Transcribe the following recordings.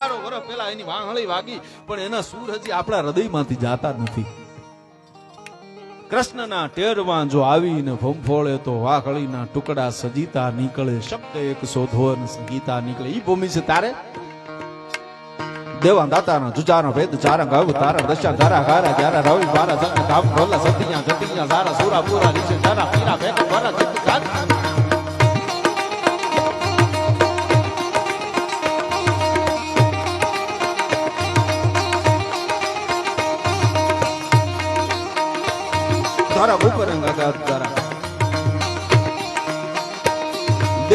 વર્ષ પેલા એની વાંહળી વાગી, પણ એના સૂર હજી આપણા હૃદયમાંથી જાતા નથી. કૃષ્ણના ટેરવા જો આવીને ફંફોળે તો વાઘળીના ટુકડા સજીતા નીકળે, શબ્દ એક શોધો અને સંગીતા નીકળે. ઈ ભૂમિ છે તારે? દેવા દાતાના જુજારા ભેદ ચારા ગાવ તારા દશા ધારા ગારા જારા રવિ બારા જન ધામ ઢોલા સતિયા જતિયા સારા સુરા પૂરા નીચે જારા પીરા ભેગ ભરા જાત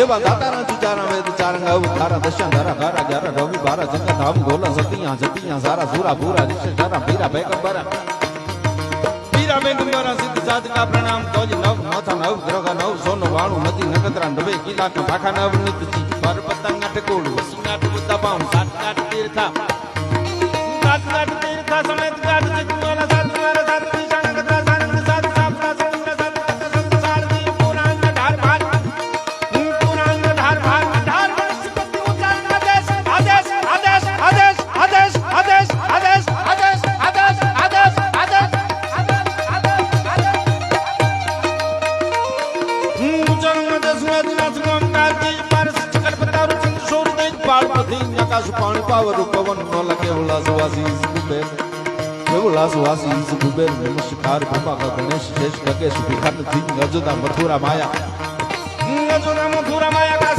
એવા દાતારા સુચારા વેદ ચારંગ અવતારા દશ્યા ધારા ધારા ગ્યારા રવિ, ભારા, જગત ધામ ગોલા સતિયા જતિયા સારા સુરા ભૂરા દિશે ધારા પીરા ભૈગંબરા પીરા ભૈગંબરા સિદ્ધ સાધકા પ્રણામ તોજ નવ નોથા નવ, દ્રગા, નવ, સોનો વાળું નદી નગતરા નવે કિલા કા ભાખા નવ નૃત્ય પર પતંગ અટકોળું સિંગાટ બુદ્ધા પામ સાત કાટ તીર્થા કૈલાસ વાસી ઈજ કુબેર નમસ્કાર કૃપા ગણેશ શેષ નગેશ ભિખાર સિંહ અજોદા મથુરા માયા અજોદા મથુરા માયા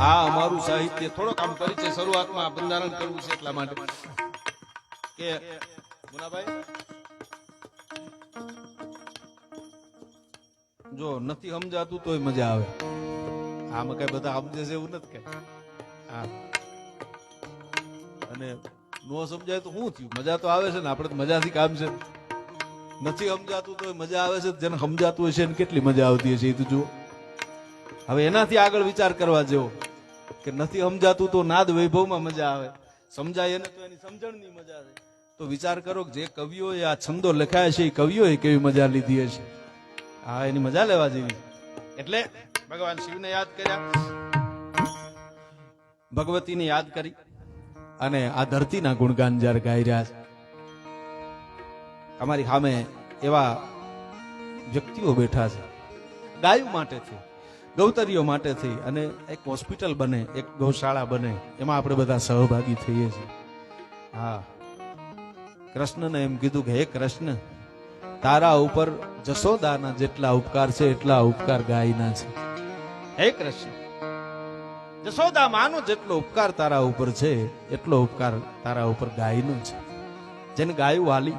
આ અમારું સાહિત્ય થોડોક આમ પરિચય શરૂઆતમાં બંધારણ કરવું છે એટલા માટે. કે મુનાભાઈ? જો નથી સમજાતું તોય મજા આવે. આમાં કઈ બધા સમજે છે એવું નથી કઈ. અને નો સમજાય તો શું થયું? મજા તો આવે છે ને, આપણે મજાથી કામ છે. નથી સમજાતું તો મજા આવે છે, જેને સમજાતું હશે એને કેટલી મજા આવતી હશે એ તો જુઓ. હવે એનાથી આગળ વિચાર કરવા જેવો કે નથી સમજાતું તો નાદ વૈભવમાં મજા આવે. સમજાય એને તો એની સમજણની મજા આવે તો વિચાર કરો કે જે કવિઓએ આ છંદો લખાયા છે એ કવિઓએ કેવી મજા લીધી હશે? હા, એની મજા લેવા જેવી. એટલે ભગવાન શિવને યાદ કર્યા. ભગવતીને યાદ કરી અને આ ધરતીના ગુણગાન જ્યારે ગાઈ રહ્યા છે, અમારી સામે એવા વ્યક્તિઓ બેઠા છે, ગાયું માટે છે, ગૌતરીઓ માટે થઈ અને એક હોસ્પિટલ બને, એક ગૌશાળા બને, એમાં આપણે બધા સહભાગી થઈએ છીએ. હા. કૃષ્ણને એમ કીધું કે, હે કૃષ્ણ તારા ઉપર જશોદાના જેટલા ઉપકાર છે, એટલા ઉપકાર ગાયના છે. હે કૃષ્ણ જશોદા માનો જેટલો ઉપકાર તારા ઉપર છે, એટલો ઉપકાર તારા ઉપર ગાયનો છે. જેને ગાયું વાલી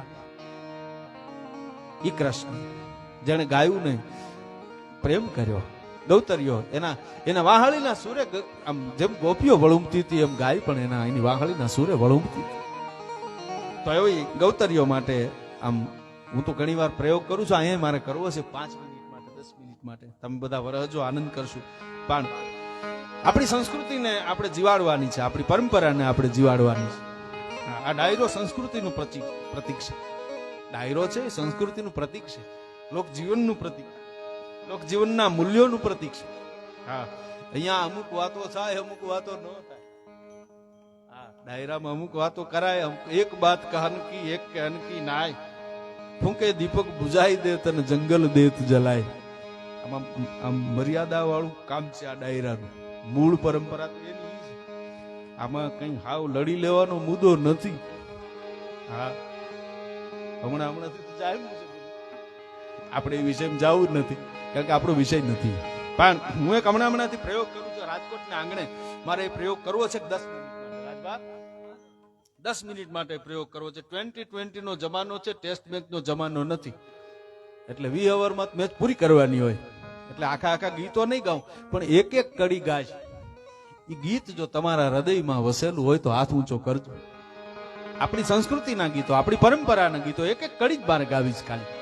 ઈ કૃષ્ણ જેને ગાયું ને પ્રેમ કર્યો ગૌતર્યો એના એના વાહળીના સુરે આમ જેમ ગોપીઓ વળુમતી હતી, એમ ગાય પણ એના, એની વાહળીના સુરે વળુમતી તો એવી ગૌતરીઓ માટે આમ હું તો ઘણી વાર પ્રયોગ કરું છું. અહીંયા મારે કરવો છે પાંચ મિનિટ માટે, દસ મિનિટ માટે. તમે બધા વરહજો આનંદ કરશું. પણ આપણી સંસ્કૃતિને આપણે જીવાડવાની છે. આપણી પરંપરાને આપણે જીવાડવાની છે. આ ડાયરો સંસ્કૃતિનું પ્રતીક પ્રતીક છે. ડાયરો છે સંસ્કૃતિનું પ્રતીક છે. લોક જીવનનું પ્રતીક. લોક જીવનના મૂલ્યોનું પ્રતીક છે. હા. અહીંયા અમુક વાતો થાય, અમુક વાતો ન થાય. હા, ડાયરામાં અમુક વાતો કરાય, અમુક- એક બાત કહન કી એક કહન કી નાય. ફૂંકે દીપક બુજાઈ દે તને, જંગલ દેત જલાય. આમાં આમ મર્યાદા વાળું કામ છે આ ડાયરાનું. મૂળ પરંપરા તો એની આમાં કઈ હાવ લડી લેવાનો મુદ્દો નથી. હા. હમણાં હમણાંથી જાય આપણે એ વિષયમાં જવું જ નથી, કારણ કે આપણો વિષય નથી. પણ હું એક હમણાં, હમણાંથી પ્રયોગ કરું છું, રાજકોટના આંગણે. મારે એ પ્રયોગ કરવો છે દસ મિનિટ માટે રાજભા? દસ મિનિટ માટે પ્રયોગ કરવો છે. ટ્વેન્ટી ટ્વેન્ટી નો જમાનો છે ટેસ્ટ મેચ નો જમાનો નથી. એટલે વી ઓવરમાં મેચ પૂરી કરવાની હોય. એટલે આખા આખા ગીતો નહીં ગાઉં, પણ એક એક કડી ગાય એ ગીત જો તમારા હૃદયમાં વસેલું હોય તો હાથ ઊંચો કરજો. આપણી સંસ્કૃતિના ગીતો, આપણી પરંપરાના ગીતો એક એક કડી જ મારે ગાવી જ ખાલી.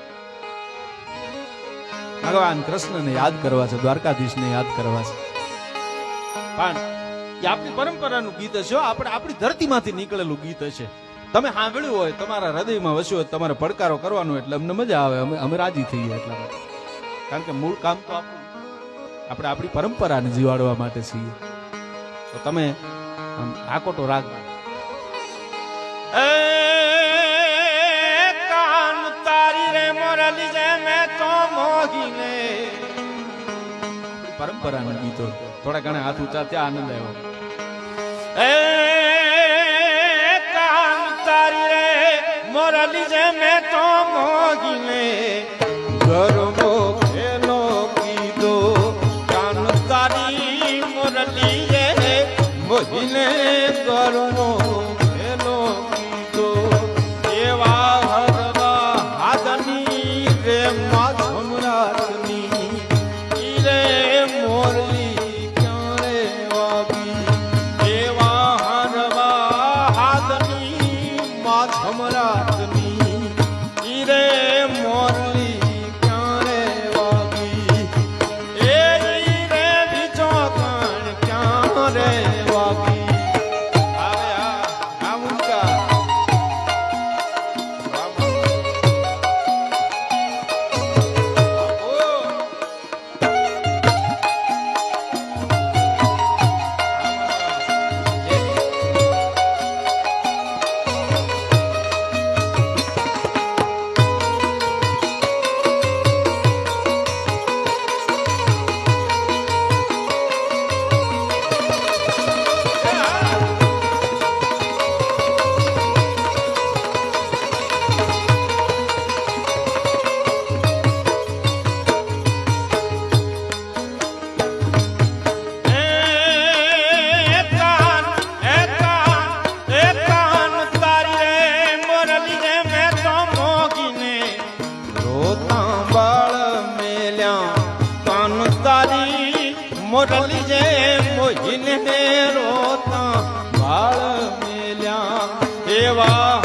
ભગવાન કૃષ્ણને યાદ કરવા છે, દ્વારકાધીશને યાદ કરવા છે. પણ એ આપણી પરંપરાનું ગીત હશે આપણે આપણી ધરતીમાંથી નીકળેલું ગીત હશે. તમે સાંભળ્યું હોય, તમારા હૃદયમાં વસ્યું હોય, તમારે પડકારો કરવાનો એટલે અમને મજા આવે. અમે અમે રાજી થઈએ એટલા માટે. કારણ કે મૂળ કામ તો આપણું. આપણે આપણી પરંપરાને જીવાડવા માટે છીએ. તો તમે આકોટો રાગ કાન તારી રે મોરલી જે મેં તો મોહીને પરંપરાના ગીતો. થોડા ઘણા હાથ ઊંચા ત્યાં આનંદ આવ્યો. મોરલી જે મોહિને રોતા બાળ મેલ્યા એવા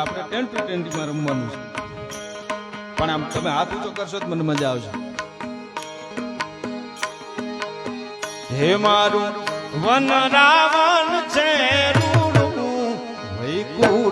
આપણે ટેન ટુ ટ્વેન્ટીમાં રમવાનું છે. પણ આમ તમે હાથ ઊંચો કરશો તો મને મજા આવશે. હે મારું વન રાવણ છે વૈકુંઠ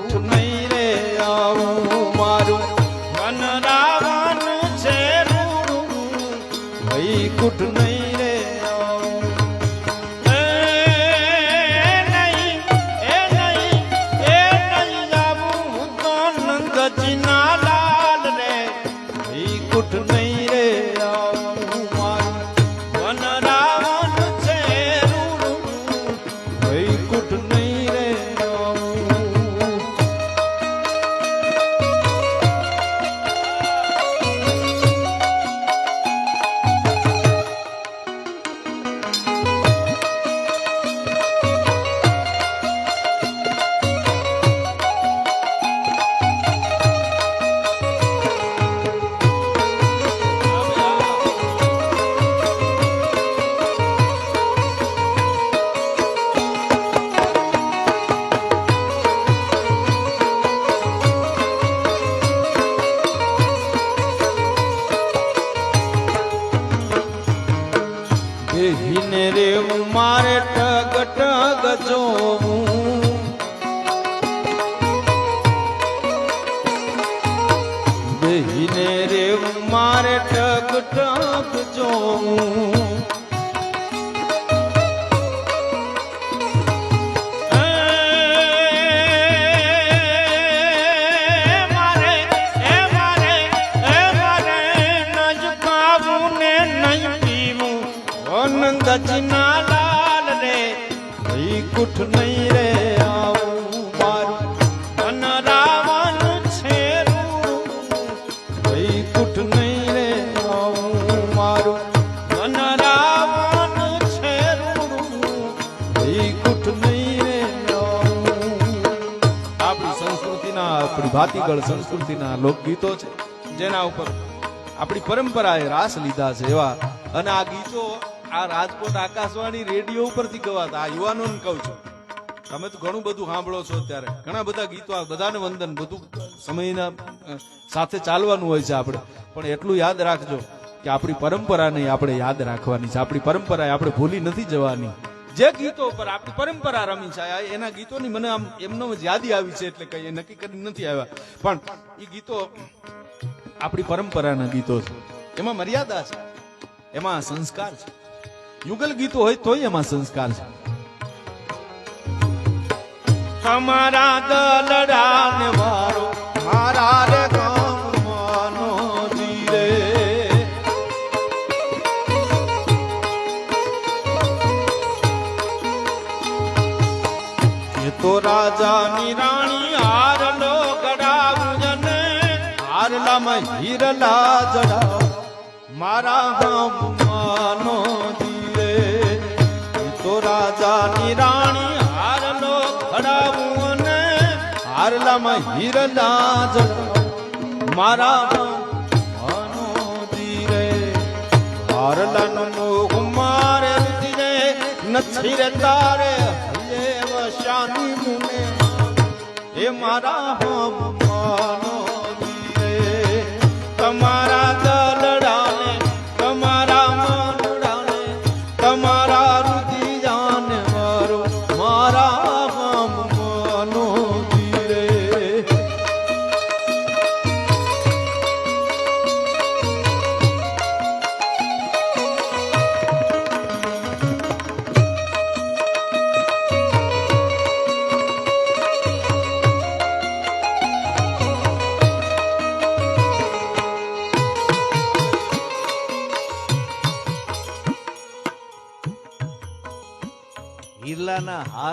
સંસ્કૃતિના લોકગીતો છે. જેના ઉપર આપણી પરંપરાએ રાસ લીધા છે એવા. અને આ ગીતો આ રાજકોટ આકાશવાણી રેડિયો ઉપરથી ગવાતા. આ યુવાનોને કહું છું. તમે તો ઘણું બધું સાંભળો છો અત્યારે. ઘણા બધા ગીતો આ બધાને વંદન. બધું સમયના સાથે ચાલવાનું હોય છે આપણે. પણ એટલું યાદ રાખજો કે આપણી પરંપરાને આપણે યાદ રાખવાની છે. આપણી પરંપરા આપણે ભૂલી નથી જવાની. જે ગીતો પર આપણી પરંપરા રમી છે એના ગીતોની મને આમ એમનો જ યાદી આવી છે એટલે કઈ નક્કી કરી નથી આવ્યા. પણ એ ગીતો આપણી પરંપરાના ગીતો છે. એમાં મર્યાદા છે. એમાં સંસ્કાર છે. યુગલ ગીતો હોય તોય એમાં સંસ્કાર છે. તમારા દલડા ને મારા રાજાની રાણી હારલો ગડાવું જને હારલામાં હીરલા જડા મારા જીરે એ તો રાજાની રાણી હારલો ગડાવું અને હારલામાં હીરલા જડા મારા ગામનો જીરે હારલાનો મોહ મારે નથી રે તારે હૈયે હમ મુને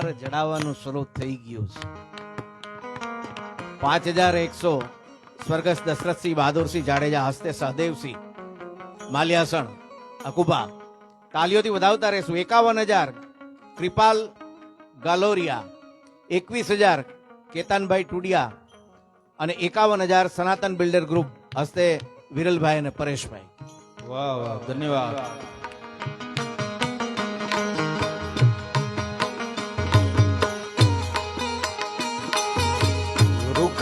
હાર જડાવવાનું શરૂ થઈ ગયું છે. પાંચ હજાર એકસો સ્વર્ગસ્થ દશરથસિંહ બહાદુરસિંહ જાડેજા હસ્તે સહદેવસિંહ, માલ્યાસણ અકુબા તાલીઓથી વધાવતા રહેશું. એકાવન હજાર કૃપાલ ગાલોરિયા, એકવીસ હજાર કેતાનભાઈ ટુડિયા અને એકાવન હજાર સનાતન બિલ્ડર ગ્રુપ હસ્તે વિરલભાઈ અને પરેશભાઈ. વાહ વાહ, ધન્યવાદ.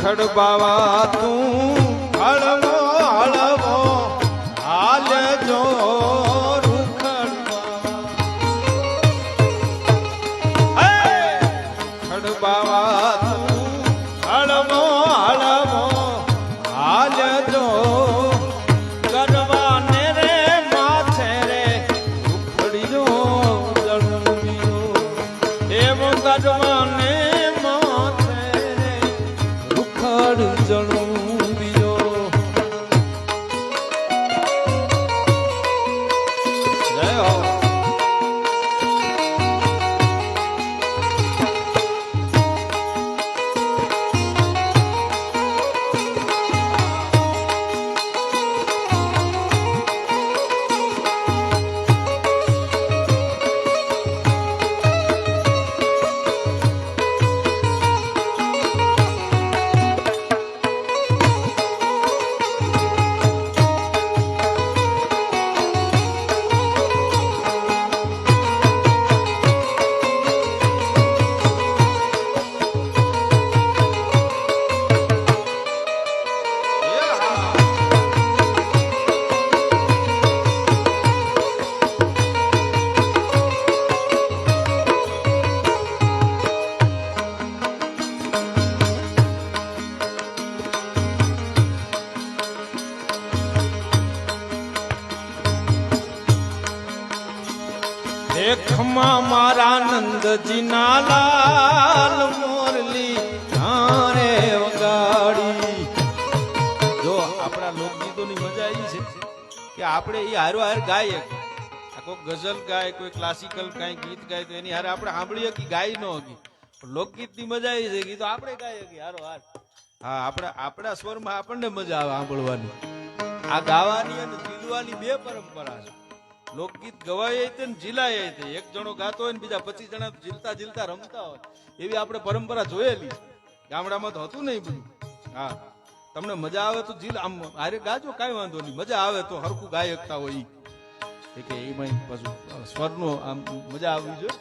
રૂખડ બાવા તું હળવો નંદજીના લાલ મોરલી ધારે વગાડી. જો આપણા લોકગીતોની મજા એવી છે કે આપણે એ હારો હાર ગાય કોઈ ગઝલ ગાય, કોઈ ક્લાસિકલ કાંઈ ગીત ગાય, તો એની હારે આપણે સાંભળીએ કે ગાય ન હકી લોકગીતની મજા આવી છે કે તો આપણે ગાય હકી હારો હાર. હા, આપણા આપણા સ્વરમાં આપણને મજા આવે સાંભળવાની. આ ગાવાની અને જીલવાની બે પરંપરા છે. લોકગીત ગવાય તે ને જીલાય તે. એક જણો ગાતો હોય ને બીજા પચીસ જણા જીલતા જીલતા રમતા હોય. એવી આપણે પરંપરા જોયેલી. ગામડામાં તો હતું નહીં બધું. હા. તમને મજા આવે તો જીલ આમ હારે ગાજો, કાંઈ વાંધો નહીં. મજા આવે તો હરખું ગાય શકતા હોય. એ કે એમાં પાછું સ્વરનો આમ મજા આવવી જોઈએ.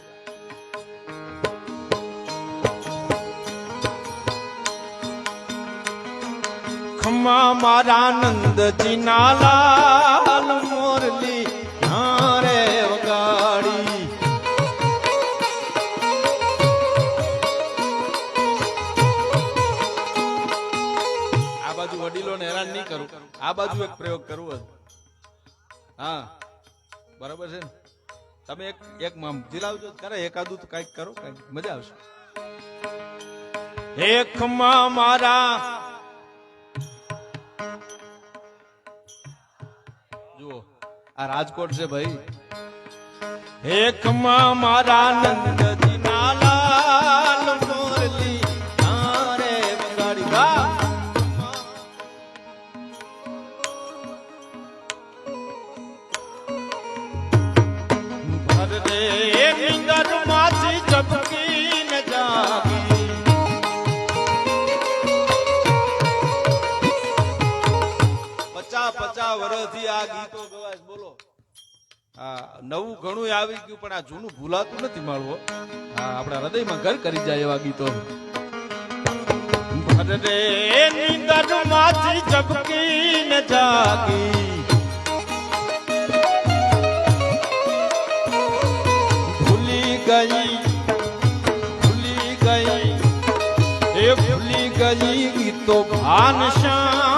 ખમા મારા નંદજીના લાલ મોરલી હેરાન નહીં કરું. આ બાજુ એક પ્રયોગ કરવો હા બરાબર છે ને? તમે એક એક આમ જીલાવજો કરે એકાદું તો કંઈક કરો કાંઈક મજા આવશે. ખમા મારા જુઓ આ રાજકોટ છે ભાઈ. એક માં મારા નંદજીના નવું ઘણું આવી ગયું, પણ આ જૂનું ભૂલાતું નથી માળવો હા. આપણા હૃદયમાં ઘર કરી જાય એવા ગીતો. ભૂલી ગઈ ભૂલી ગઈ, એ ભૂલી ગઈ ગીતો ભાન શાન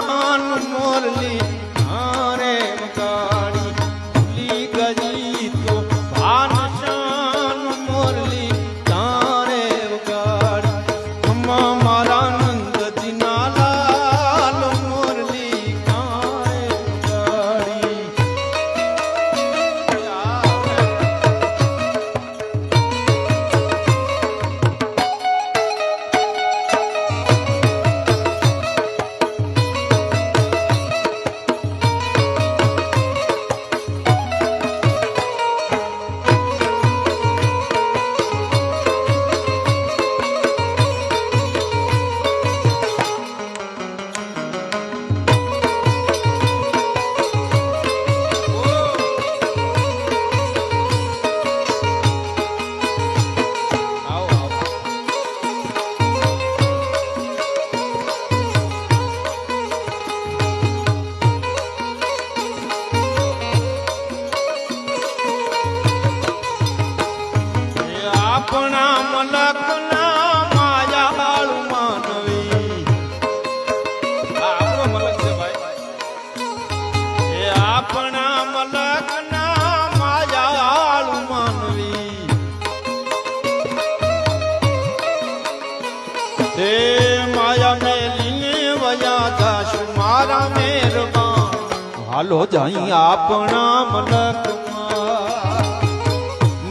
હાલો જઈ આપણા મલકમાં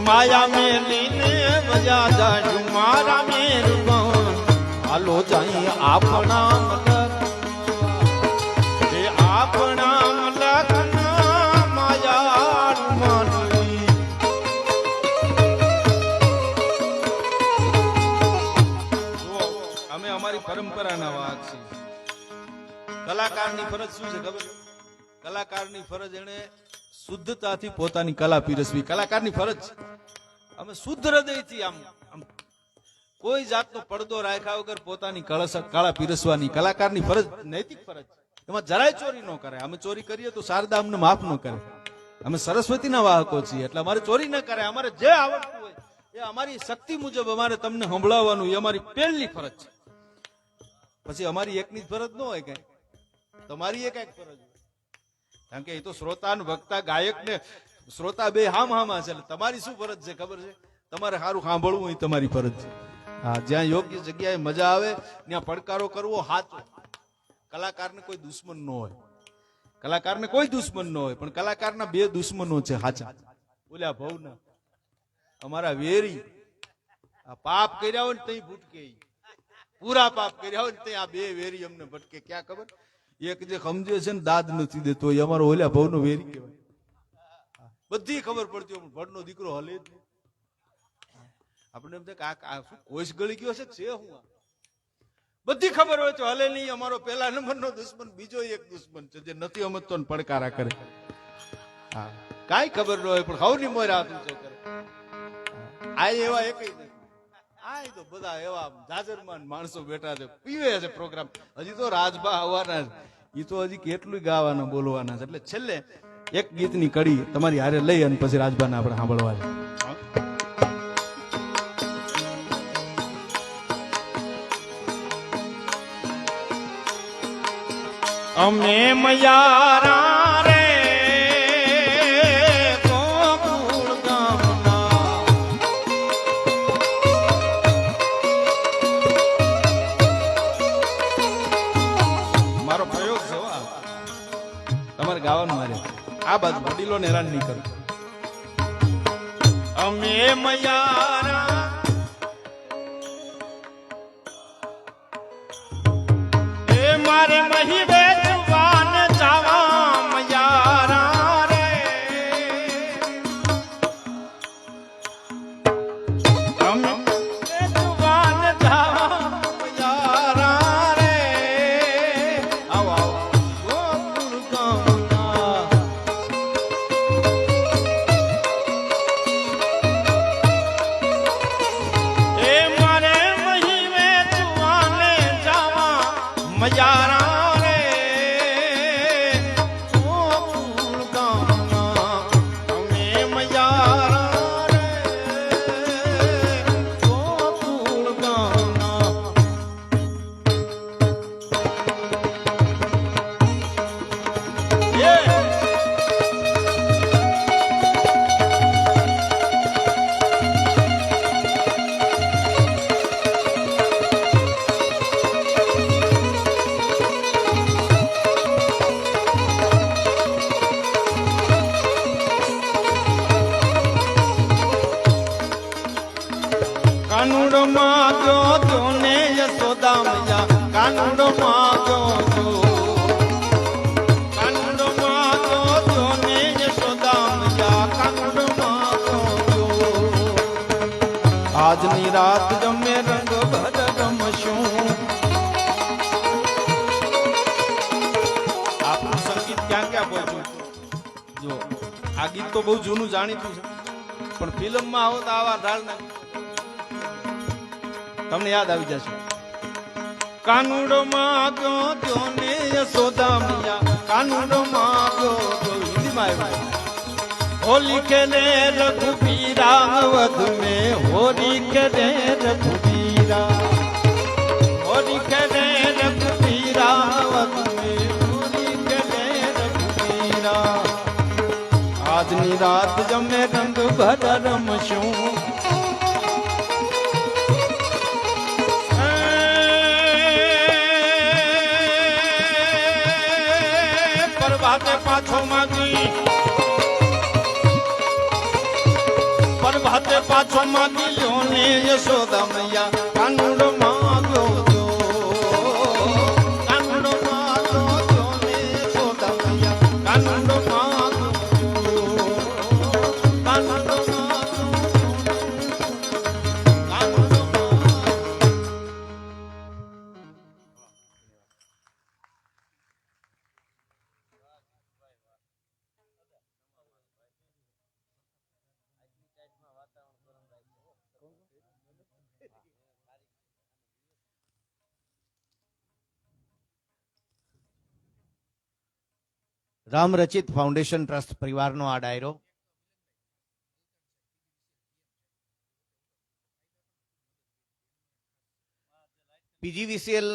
માયા મેલીને મજા જાશું મારા મેરબાન હાલો જઈ આપણા મલકમાં એ આપણા અમારી પરંપરાના વાહક છે કલાકારની ફરજ શું છે ખબર? કલાકારની ફરજ એને શુદ્ધતાથી પોતાની કલા પીરસવી. કલાકારની ફરજ અમે શુદ્ધ હૃદયથી આમ આમ કોઈ જાતનો પડદો રાખ્યા વગર પોતાની કળા પીરસવાની. કલાકારની ફરજ, નૈતિક ફરજ એમાં જરાય ચોરી ન કરે. અમે ચોરી કરીએ તો શારદા અમને માફ ન કરે. અમે સરસ્વતીના વાહકો છીએ, એટલે અમારે ચોરી ન કરે. અમારે જે આવડતું હોય એ અમારી શક્તિ મુજબ અમારે તમને સંભળાવવાનું, એ અમારી પહેલી ફરજ છે. પછી અમારી એકની જ ફરજ ન હોય કઈ તમારી એક એક ફરજ હોય. કારણ કે એ તો શ્રોતા વક્તા ગાયક ને શ્રોતા બે હામ હામા છે એટલે તમારી શું ફરજ છે, ખબર છે? તમારે સારું સાંભળવું એ તમારી ફરજ છે. હા, જ્યાં યોગ્ય જગ્યાએ મજા આવે, ત્યાં પડકારો કરવો હાચો. કલાકારને કોઈ દુશ્મન ન હોય. કલાકારને કોઈ દુશ્મન ન હોય, પણ કલાકારના બે દુશ્મનો છે હાચા. બોલ્યા ભવના. અમારા વેરી. આ પાપ કર્યા હોય ને તઈ ભૂટકે પૂરા પાપ કર્યા હોય ને તઈ આ બે વેરી અમને ભટકે. ક્યાં ખબર? એક જે સમજે છે ને, દાદ નથી દેતો, એ અમારો ઓલ્યા ભવનો વેરી કહેવાય. બધી ખબર પડતી હોય ભટનો દીકરો હલે જ. આપણે એમ થાય આ- શું કોઈશ ગળી ગયો છે? છે હું બધી ખબર હોય તો હલે નહીં, અમારો પહેલા નંબરનો દુશ્મન, બીજો એક દુશ્મન છે, જે નથી સમજતો ને પડકારા કરે. હા. કાંઈ ખબર ન હોય, પણ હવની મોર હાથ ઊંચો કરે. આ એવા એકય આ તો બધા એવા જાજરમાન માણસો બેઠા છે, પીવે છે પ્રોગ્રામ. હજી તો રાજભા આવવાના છે. એ તો હજી કેટલું ગાવાના, બોલવાના છે. એટલે છેલ્લે એક ગીતની કડી તમારી હારે લઈ અને પછી રાજભાને આપણે સાંભળવા છે. અમે મયારા આ બાજુ વડીલોને હેરાન નહીં કરું. અમે મયારા પણ ફિલ્મમાં આવો તો આવા ઢાળ તમને યાદ આવી જશે. કાનુડો માં ગયો ને યશોદા મૈયા. કાનુડો માં ગયો તો હિન્દીમાં આવ્યો હોલી ખેલે રઘુબીરા વધ મેં હોરી ખેલે રઘુબીરા. આજની રાત જમે રંગ ભર રમશું. પ્રભાતે પાછો માગી. પ્રભાતે પાછો માગી લ્યો ને યશોદા મૈયા કાનુડ માગ્યો. રામ રચિત ફાઉન્ડેશન ટ્રસ્ટ પરિવારનો આ ડાયરો. પીજીવીસીએલ